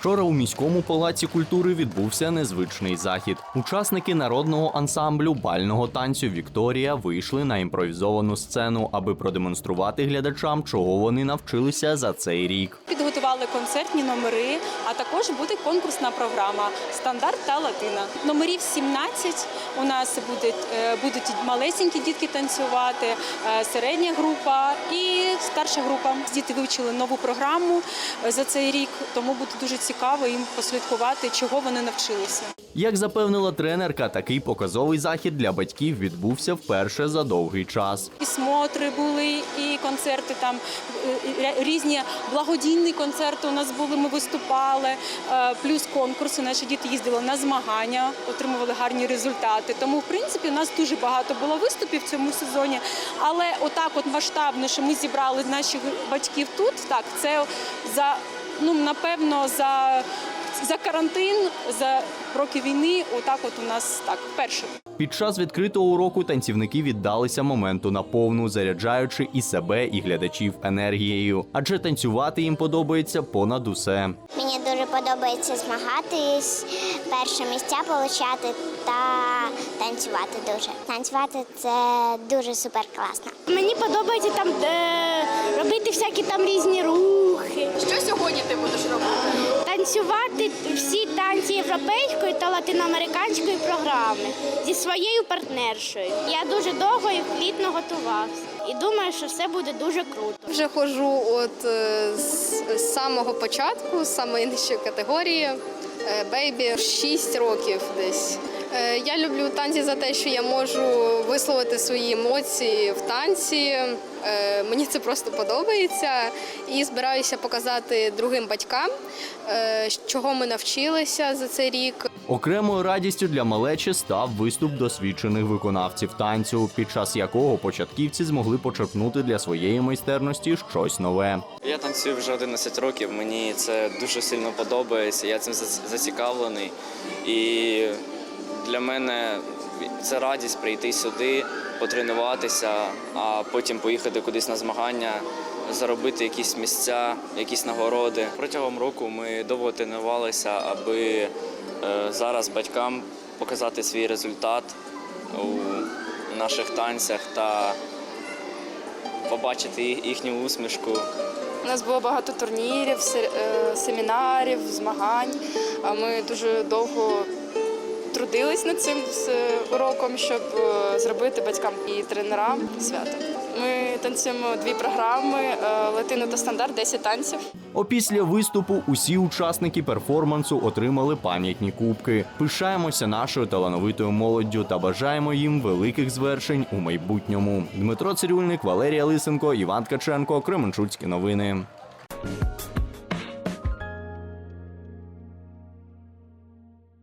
Вчора у міському палаці культури відбувся незвичний захід. Учасники народного ансамблю бального танцю Вікторія вийшли на імпровізовану сцену, аби продемонструвати глядачам, чого вони навчилися за цей рік. Підготували концертні номери, а також буде конкурсна програма Стандарт та Латина. Номерів 17. У нас будуть, е, будуть малесенькі дітки танцювати, е, середня група і старша група. Діти вивчили нову програму е, за цей рік, тому буде дуже цікаво їм послідкувати, чого вони навчилися. Як запевнила тренерка, такий показовий захід для батьків відбувся вперше за довгий час. І смотри були, і концерти там е, різні благодійні концерти у нас були. Ми виступали, е, плюс конкурси. Наші діти їздили на змагання, отримували гарні результати. Тому, в принципі, у нас дуже багато було виступів в цьому сезоні. Але отак, от масштабно, що ми зібрали наших батьків тут, так це за ну напевно за. За карантин, за роки війни, отак от у нас так вперше. Під час відкритого уроку танцівники віддалися моменту наповну, заряджаючи і себе, і глядачів енергією. Адже танцювати їм подобається понад усе. Мені дуже подобається змагатись, перше місця отримати та танцювати дуже. Танцювати це дуже супер класно. Мені подобається там е, робити всякі там різні рухи, сьогодні ти будеш робити? танцювати всі танці європейської та латиноамериканської програми зі своєю партнершою. Я дуже довго і плідно готувався. І думаю, що все буде дуже круто. Вже ходжу от е, з, з самого початку, з самої нижчої категорії. Бейбі 6 років десь. Е, Я люблю танці за те, що я можу висловити свої емоції в танці. Е, Мені це просто подобається. І збираюся показати другим батькам, е, чого ми навчилися за цей рік. Окремою радістю для малечі став виступ досвідчених виконавців танцю, під час якого початківці змогли почерпнути для своєї майстерності щось нове. Я танцюю вже 11 років. Мені це дуже сильно подобається. Я цим зац- зацікавлений. І для мене це радість прийти сюди, потренуватися, а потім поїхати кудись на змагання, заробити якісь місця, якісь нагороди. Протягом року ми довго тренувалися, аби е, зараз батькам показати свій результат у наших танцях та побачити їхню усмішку. У нас було багато турнірів, е, семінарів, змагань. Ми дуже довго трудились над цим з уроком, щоб е, зробити батькам і тренерам свято. Ми танцюємо дві програми е, латину та стандарт, 10 танців. Опісля виступу усі учасники перформансу отримали пам'ятні кубки. Пишаємося нашою талановитою молоддю та бажаємо їм великих звершень у майбутньому. Дмитро Цирюльник, Валерія Лисенко, Іван Ткаченко, Кременчуцькі новини.